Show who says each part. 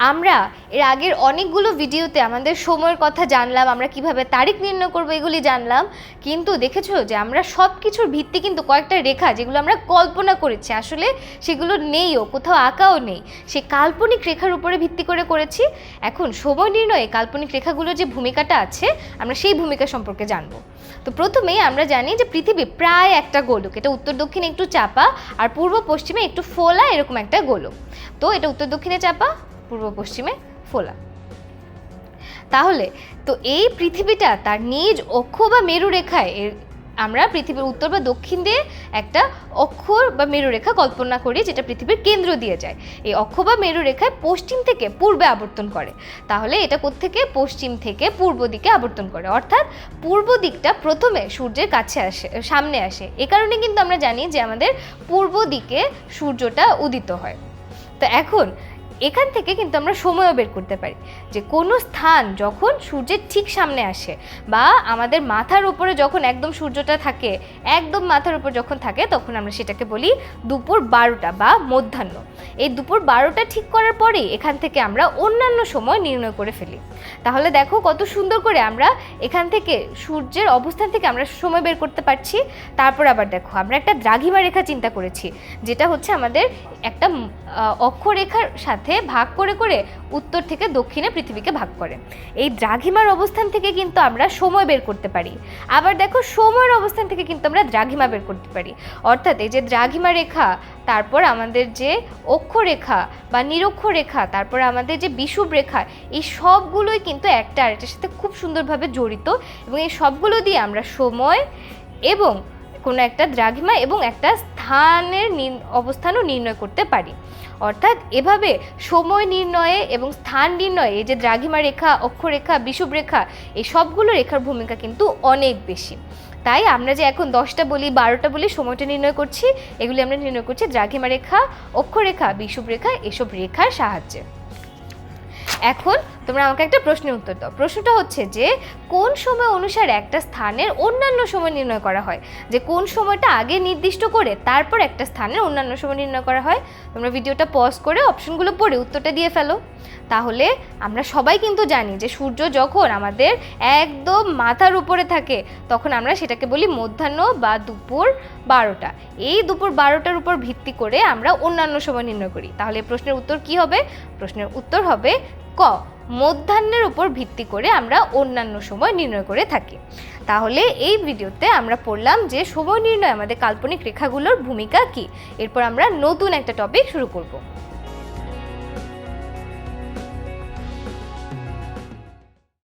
Speaker 1: আমরা এর আগের অনেকগুলো ভিডিওতে আমাদের সময়ের কথা জানলাম, আমরা কীভাবে তারিখ নির্ণয় করব এগুলি জানলাম। কিন্তু দেখেছ যে আমরা সব কিছুর ভিত্তি কিন্তু কয়েকটা রেখা যেগুলো আমরা কল্পনা করেছি, আসলে সেগুলো নেইও, কোথাও আঁকাও নেই। সে কাল্পনিক রেখার উপরে ভিত্তি করে করেছি। এখন সময় নির্ণয়ে কাল্পনিক রেখাগুলোর যে ভূমিকাটা আছে, আমরা সেই ভূমিকা সম্পর্কে জানব। তো প্রথমেই আমরা জানি যে পৃথিবী প্রায় একটা গোলক, এটা উত্তর দক্ষিণে একটু চাপা আর পূর্ব পশ্চিমে একটু ফোলা এরকম একটা গোলক। তো এটা উত্তর দক্ষিণে চাপা পূর্ব পশ্চিমে ফোলা। তাহলে, তো এই পৃথিবীটা তার নিজ অক্ষ বা মেরুরেখায় এর, আমরা পৃথিবীর উত্তর বা দক্ষিণ দিয়ে একটা অক্ষর বা মেরুরেখা কল্পনা করি যেটা পৃথিবীর কেন্দ্র দিয়ে যায়। এই অক্ষ বা মেরুরেখায় পশ্চিম থেকে পূর্বে আবর্তন করে। তাহলে এটা থেকে পশ্চিম থেকে পূর্ব দিকে আবর্তন করে। অর্থাৎ পূর্ব দিকটা প্রথমে সূর্যের কাছে আসে, সামনে আসে। এ কারণে কিন্তু আমরা জানি যে আমাদের পূর্ব দিকে সূর্যটা উদিত হয়। তো এখন এখান থেকে কিন্তু আমরা সময়ও বের করতে পারি। যে কোনো স্থান যখন সূর্যের ঠিক সামনে আসে বা আমাদের মাথার উপরে যখন একদম সূর্যটা থাকে, একদম মাথার উপর যখন থাকে, তখন আমরা সেটাকে বলি দুপুর বারোটা বা মধ্যাহ্ন। এই দুপুর বারোটা ঠিক করার পরেই এখান থেকে আমরা অন্যান্য সময় নির্ণয় করে ফেলি। তাহলে দেখো কত সুন্দর করে আমরা এখান থেকে সূর্যের অবস্থান থেকে আমরা সময় বের করতে পারছি। তারপর আবার দেখো, আমরা একটা দ্রাঘিমা রেখা চিন্তা করেছি, যেটা হচ্ছে আমাদের একটা অক্ষরেখার সাথে ভাগ করে করে উত্তর থেকে দক্ষিণে পৃথিবীকে ভাগ করে। এই দ্রাঘিমার অবস্থান থেকে কিন্তু আমরা সময় বের করতে পারি। আবার দেখো, সময়ের অবস্থান থেকে কিন্তু আমরা দ্রাঘিমা বের করতে পারি। অর্থাৎ এই যে দ্রাঘিমা রেখা, তারপর আমাদের যে অক্ষরেখা বা নিরক্ষরেখা, তারপর আমাদের যে বিষুব রেখা, এই সবগুলোই কিন্তু একটা আরেকটার সাথে খুব সুন্দরভাবে জড়িত এবং এই সবগুলো দিয়ে আমরা সময় এবং কোনো একটা দ্রাঘিমা এবং একটা স্থানের নির- অবস্থানও নির্ণয় করতে পারি। অর্থাৎ এভাবে সময় নির্ণয়ে এবং স্থান নির্ণয়ে যে দ্রাঘিমা রেখা, অক্ষরেখা বিষুব রেখা এই সবগুলো রেখার ভূমিকা কিন্তু অনেক বেশি। তাই আমরা যে এখন দশটা বলি, বারোটা বলি, সময়টা নির্ণয় করছি, এগুলি আমরা নির্ণয় করছি দ্রাঘিমা রেখা, অক্ষরেখা বিষুব রেখা এসব রেখার সাহায্যে। এখন তোমরা আমাকে একটা প্রশ্নের উত্তর দাও। প্রশ্নটা হচ্ছে যে, কোন সময় অনুসারে একটা স্থানের অন্যান্য সময় নির্ণয় করা হয়? যে কোন সময়টা আগে নির্দিষ্ট করে তারপর একটা স্থানের অন্যান্য সময় নির্ণয় করা হয়? তোমরা ভিডিওটা পজ করে অপশনগুলো পড়ে উত্তরটা দিয়ে ফেলো। তাহলে আমরা সবাই কিন্তু জানি যে সূর্য যখন আমাদের একদম মাথার উপরে থাকে, তখন আমরা সেটাকে বলি মধ্যাহ্ন বা দুপুর বারোটা। এই দুপুর বারোটার উপর ভিত্তি করে আমরা অন্যান্য সময় নির্ণয় করি। তাহলে প্রশ্নের উত্তর কি হবে? প্রশ্নের উত্তর হবে ক। মধ্যাহ্নের উপর ভিত্তি করে আমরা অন্যান্য সময় নির্ণয় করে থাকি। তাহলে এই ভিডিওতে আমরা পড়লাম যে সময় নির্ণয় আমাদের কাল্পনিক রেখাগুলোর ভূমিকা কী। এরপর আমরা নতুন একটা টপিক শুরু করব।